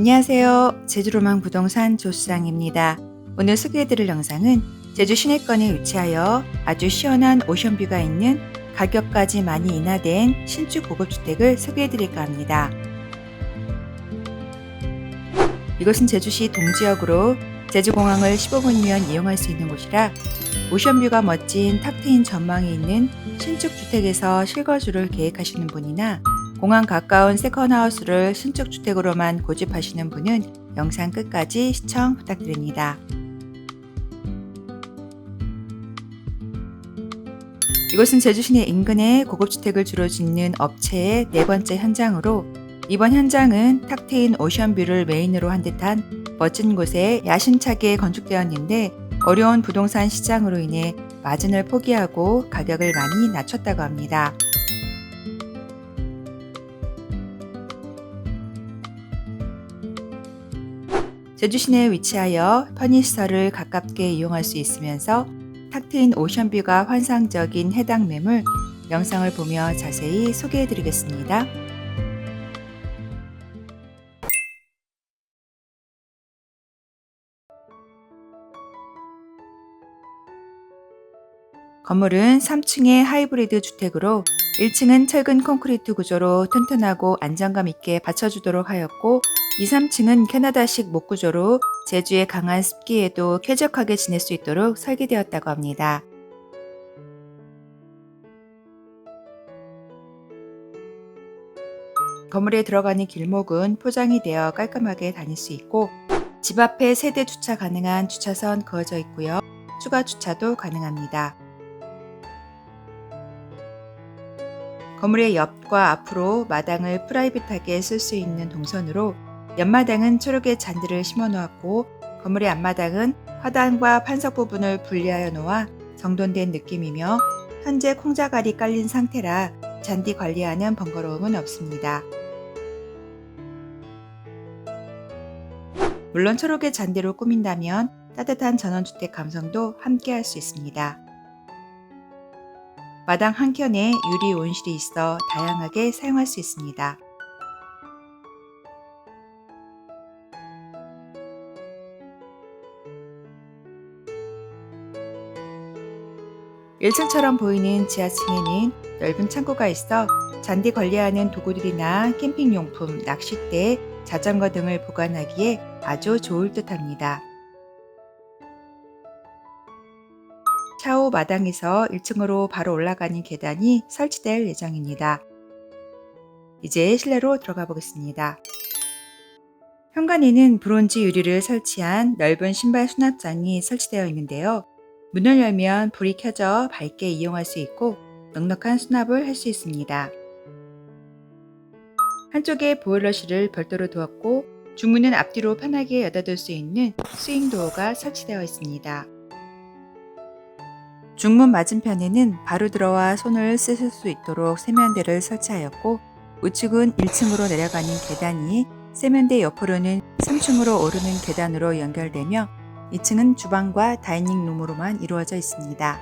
안녕하세요. 제주로망 부동산 조수장입니다. 오늘 소개해드릴 영상은 제주 시내권에 위치하여 아주 시원한 오션뷰가 있는 가격까지 많이 인하된 신축 고급주택을 소개해드릴까 합니다. 이곳은 제주시 동지역으로 제주공항을 15분이면 이용할 수 있는 곳이라 오션뷰가 멋진 탁 트인 전망이 있는 신축 주택에서 실거주를 계획하시는 분이나 공항 가까운 세컨하우스를 신축 주택으로만 고집하시는 분은 영상 끝까지 시청 부탁드립니다. 이곳은 제주 시내 인근에 고급주택을 주로 짓는 업체의 네 번째 현장으로 이번 현장은 탁 트인 오션뷰를 메인으로 한 듯한 멋진 곳에 야심차게 건축되었는데 어려운 부동산 시장으로 인해 마진을 포기하고 가격을 많이 낮췄다고 합니다. 제주 시내에 위치하여 편의시설을 가깝게 이용할 수 있으면서 탁 트인 오션뷰가 환상적인 해당 매물 영상을 보며 자세히 소개해 드리겠습니다. 건물은 3층의 하이브리드 주택으로 1층은 철근 콘크리트 구조로 튼튼하고 안정감 있게 받쳐주도록 하였고 2, 3층은 캐나다식 목구조로 제주의 강한 습기에도 쾌적하게 지낼 수 있도록 설계되었다고 합니다. 건물에 들어가는 길목은 포장이 되어 깔끔하게 다닐 수 있고 집 앞에 세대 주차 가능한 주차선 그어져 있고요. 추가 주차도 가능합니다. 건물의 옆과 앞으로 마당을 프라이빗하게 쓸 수 있는 동선으로 옆마당은 초록의 잔디를 심어 놓았고 건물의 앞마당은 화단과 판석 부분을 분리하여 놓아 정돈된 느낌이며 현재 콩자갈이 깔린 상태라 잔디 관리하는 번거로움은 없습니다. 물론 초록의 잔디로 꾸민다면 따뜻한 전원주택 감성도 함께 할 수 있습니다. 마당 한켠에 유리 온실이 있어 다양하게 사용할 수 있습니다. 1층처럼 보이는 지하층에는 넓은 창고가 있어 잔디 관리하는 도구들이나 캠핑용품, 낚싯대, 자전거 등을 보관하기에 아주 좋을 듯 합니다. 샤워 마당에서 1층으로 바로 올라가는 계단이 설치될 예정입니다. 이제 실내로 들어가 보겠습니다. 현관에는 브론즈 유리를 설치한 넓은 신발 수납장이 설치되어 있는데요. 문을 열면 불이 켜져 밝게 이용할 수 있고 넉넉한 수납을 할 수 있습니다. 한쪽에 보일러실을 별도로 두었고 중문은 앞뒤로 편하게 여닫을 수 있는 스윙 도어가 설치되어 있습니다. 중문 맞은편에는 바로 들어와 손을 쓰실 수 있도록 세면대를 설치하였고 우측은 1층으로 내려가는 계단이 세면대 옆으로는 3층으로 오르는 계단으로 연결되며 2층은 주방과 다이닝 룸으로만 이루어져 있습니다.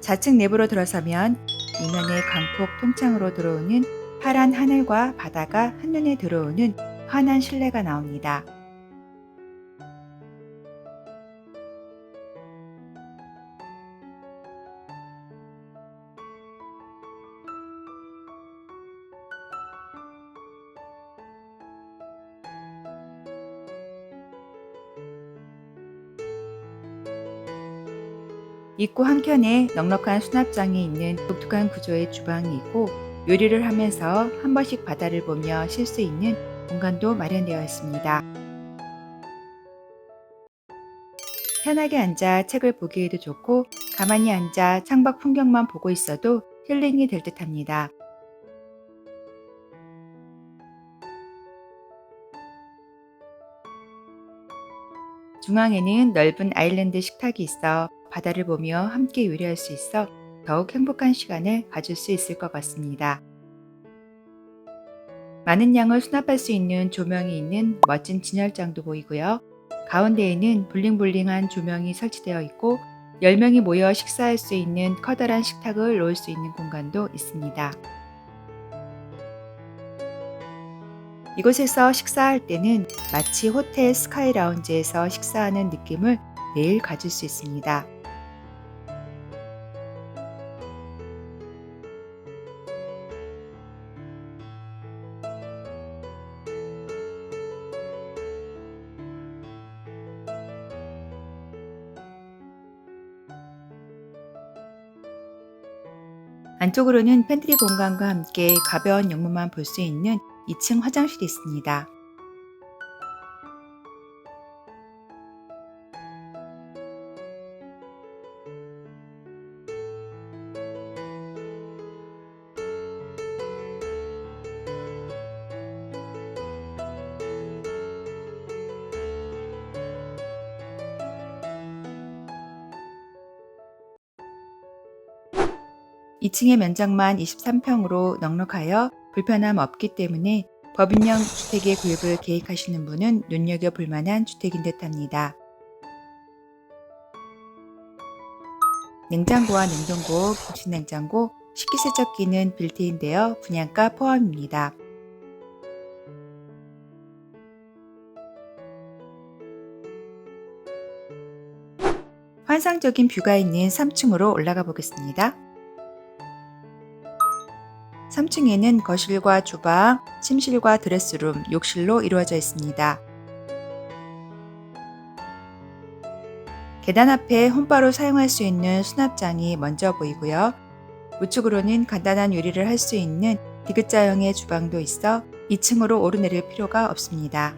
좌측 내부로 들어서면 이면에 강폭 통창으로 들어오는 파란 하늘과 바다가 한눈에 들어오는 환한 실내가 나옵니다. 입구 한켠에 넉넉한 수납장이 있는 독특한 구조의 주방이 있고 요리를 하면서 한 번씩 바다를 보며 쉴 수 있는 공간도 마련되어 있습니다. 편하게 앉아 책을 보기에도 좋고 가만히 앉아 창밖 풍경만 보고 있어도 힐링이 될 듯합니다. 중앙에는 넓은 아일랜드 식탁이 있어 바다를 보며 함께 요리할 수 있어 더욱 행복한 시간을 가질 수 있을 것 같습니다. 많은 양을 수납할 수 있는 조명이 있는 멋진 진열장도 보이고요. 가운데에는 블링블링한 조명이 설치되어 있고 10명이 모여 식사할 수 있는 커다란 식탁을 놓을 수 있는 공간도 있습니다. 이곳에서 식사할 때는 마치 호텔 스카이 라운지에서 식사하는 느낌을 매일 가질 수 있습니다. 안쪽으로는 팬트리 공간과 함께 가벼운 영문만 볼 수 있는 2층 화장실이 있습니다. (2층의) 면적만 (23평으로) 넉넉하여 불편함 없기 때문에 법인형 주택의 구입을 계획하시는 분은 눈여겨 볼 만한 주택인 듯합니다. 냉장고와 냉동고, 김치냉장고, 식기세척기는 빌트인되어 분양가 포함입니다. 환상적인 뷰가 있는 3층으로 올라가 보겠습니다. 3층에는 거실과 주방, 침실과 드레스룸, 욕실로 이루어져 있습니다. 계단 앞에 홈바로 사용할 수 있는 수납장이 먼저 보이고요. 우측으로는 간단한 요리를 할 수 있는 디귿자형의 주방도 있어 2층으로 오르내릴 필요가 없습니다.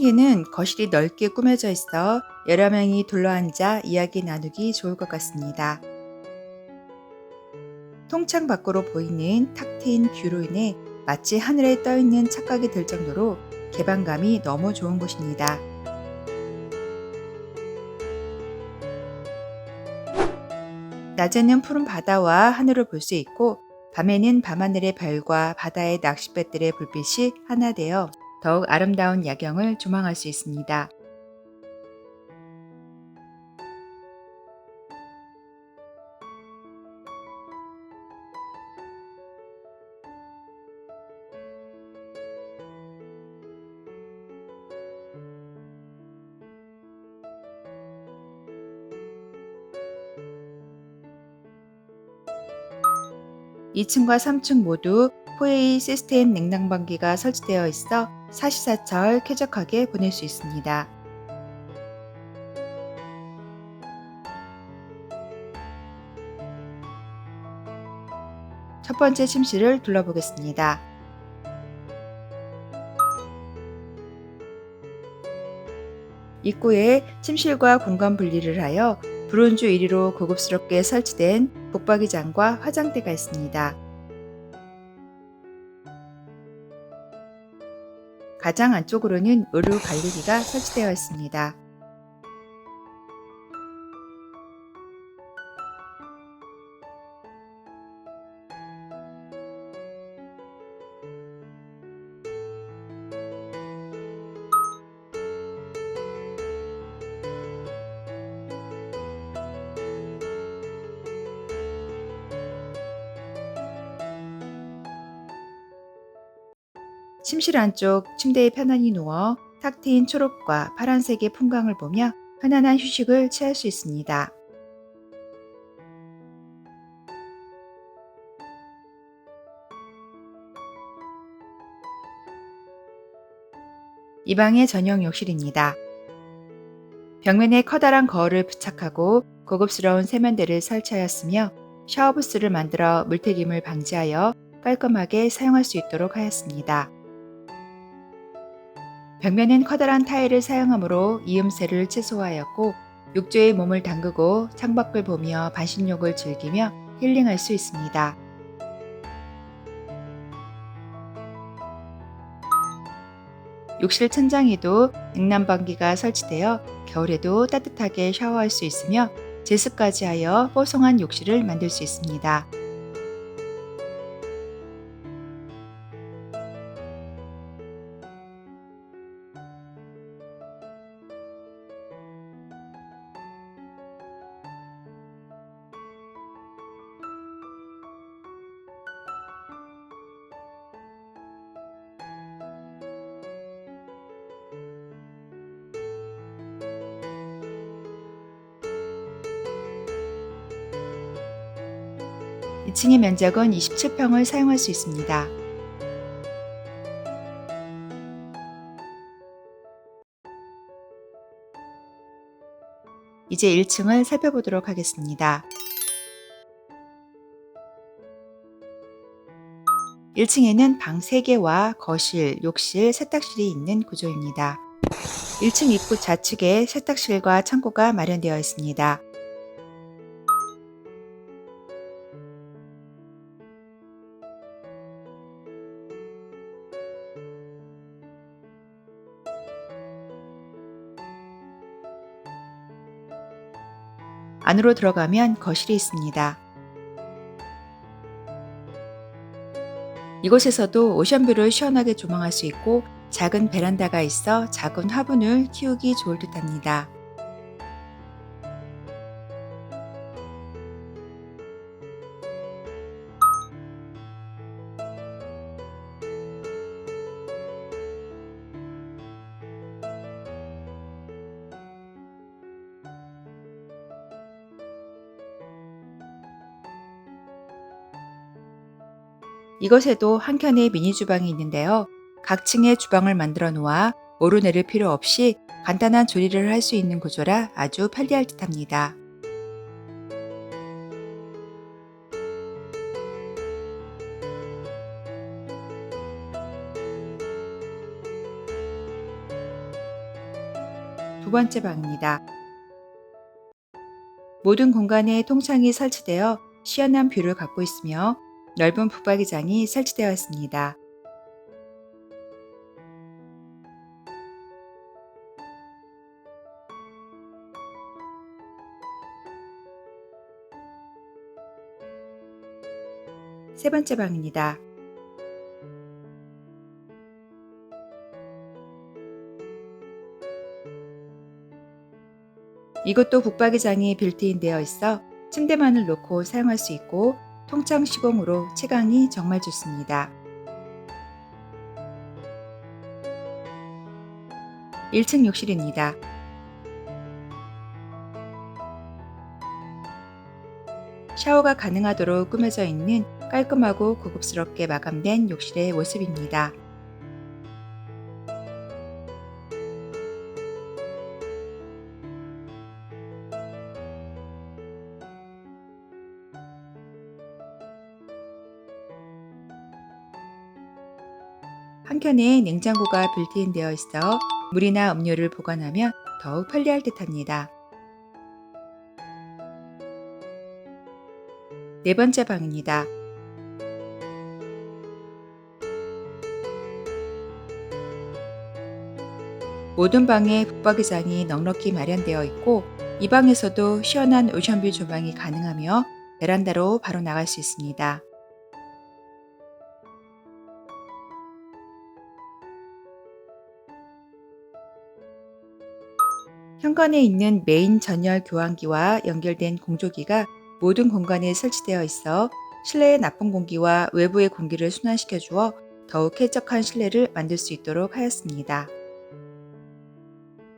3층에는 거실이 넓게 꾸며져 있어 여러 명이 둘러앉아 이야기 나누기 좋을 것 같습니다. 통창 밖으로 보이는 탁 트인 뷰로 인해 마치 하늘에 떠 있는 착각이 들 정도로 개방감이 너무 좋은 곳입니다. 낮에는 푸른 바다와 하늘을 볼 수 있고 밤에는 밤하늘의 별과 바다의 낚싯배들의 불빛이 하나 되어 더욱 아름다운 야경을 조망할 수 있습니다. 2층과 3층 모두 포에이 시스템 냉난방기가 설치되어 있어 사시사철 쾌적하게 보낼 수 있습니다. 첫 번째 침실을 둘러보겠습니다. 입구에 침실과 공간 분리를 하여 브론즈 1위로 고급스럽게 설치된 북박이장과 화장대가 있습니다. 가장 안쪽으로는 의류 관리기가 설치되어 있습니다. 침실 안쪽 침대에 편안히 누워 탁 트인 초록과 파란색의 풍광을 보며 편안한 휴식을 취할 수 있습니다. 이 방의 전용 욕실입니다. 벽면에 커다란 거울을 부착하고 고급스러운 세면대를 설치하였으며 샤워부스를 만들어 물튀김을 방지하여 깔끔하게 사용할 수 있도록 하였습니다. 벽면은 커다란 타일을 사용하므로 이음새를 최소화하였고 욕조에 몸을 담그고 창밖을 보며 반신욕을 즐기며 힐링할 수 있습니다. 욕실 천장에도 냉난방기가 설치되어 겨울에도 따뜻하게 샤워할 수 있으며 제습까지 하여 뽀송한 욕실을 만들 수 있습니다. 2층의 면적은 27평을 사용할 수 있습니다. 이제 1층을 살펴보도록 하겠습니다. 1층에는 방 3개와 거실, 욕실, 세탁실이 있는 구조입니다. 1층 입구 좌측에 세탁실과 창고가 마련되어 있습니다. 안으로 들어가면 거실이 있습니다. 이곳에서도 오션뷰를 시원하게 조망할 수 있고 작은 베란다가 있어 작은 화분을 키우기 좋을 듯 합니다. 이것에도 한켠에 미니 주방이 있는데요. 각 층에 주방을 만들어 놓아 오르내릴 필요 없이 간단한 조리를 할 수 있는 구조라 아주 편리할 듯 합니다. 두 번째 방입니다. 모든 공간에 통창이 설치되어 시원한 뷰를 갖고 있으며 넓은 붙박이장이 설치되어 있습니다. 세 번째 방입니다. 이것도 북박이장이 빌트인 되어 있어 침대만을 놓고 사용할 수 있고 통창 시공으로 채광이 정말 좋습니다. 1층 욕실입니다. 샤워가 가능하도록 꾸며져 있는 깔끔하고 고급스럽게 마감된 욕실의 모습입니다. 한켠에 냉장고가 빌트인 되어 있어 물이나 음료를 보관하면 더욱 편리할 듯 합니다. 네 번째 방입니다. 모든 방에 붙박이장이 넉넉히 마련되어 있고 이 방에서도 시원한 오션뷰 조망이 가능하며 베란다로 바로 나갈 수 있습니다. 현관에 있는 메인 전열 교환기와 연결된 공조기가 모든 공간에 설치되어 있어 실내의 나쁜 공기와 외부의 공기를 순환시켜 주어 더욱 쾌적한 실내를 만들 수 있도록 하였습니다.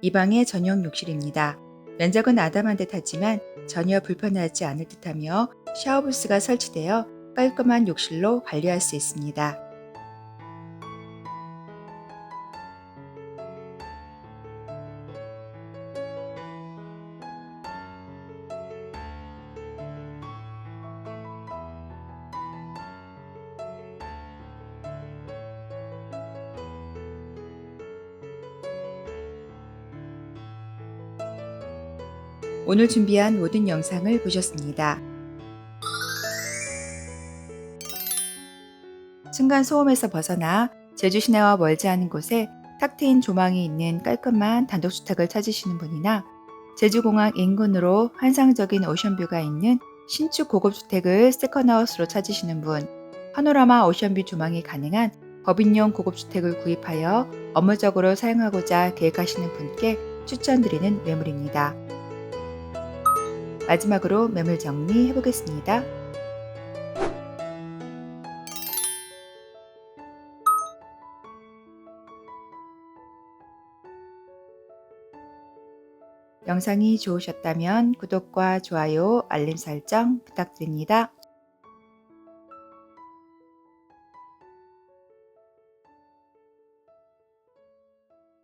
이 방의 전용 욕실입니다. 면적은 아담한 듯 하지만 전혀 불편하지 않을 듯하며 샤워부스가 설치되어 깔끔한 욕실로 관리할 수 있습니다. 오늘 준비한 모든 영상을 보셨습니다. 층간 소음에서 벗어나 제주 시내와 멀지 않은 곳에 탁 트인 조망이 있는 깔끔한 단독주택을 찾으시는 분이나 제주공항 인근으로 환상적인 오션뷰가 있는 신축 고급주택을 세컨하우스로 찾으시는 분, 파노라마 오션뷰 조망이 가능한 법인용 고급주택을 구입하여 업무적으로 사용하고자 계획하시는 분께 추천드리는 매물입니다. 마지막으로 매물 정리해 보겠습니다. 영상이 좋으셨다면 구독과 좋아요, 알림 설정 부탁드립니다.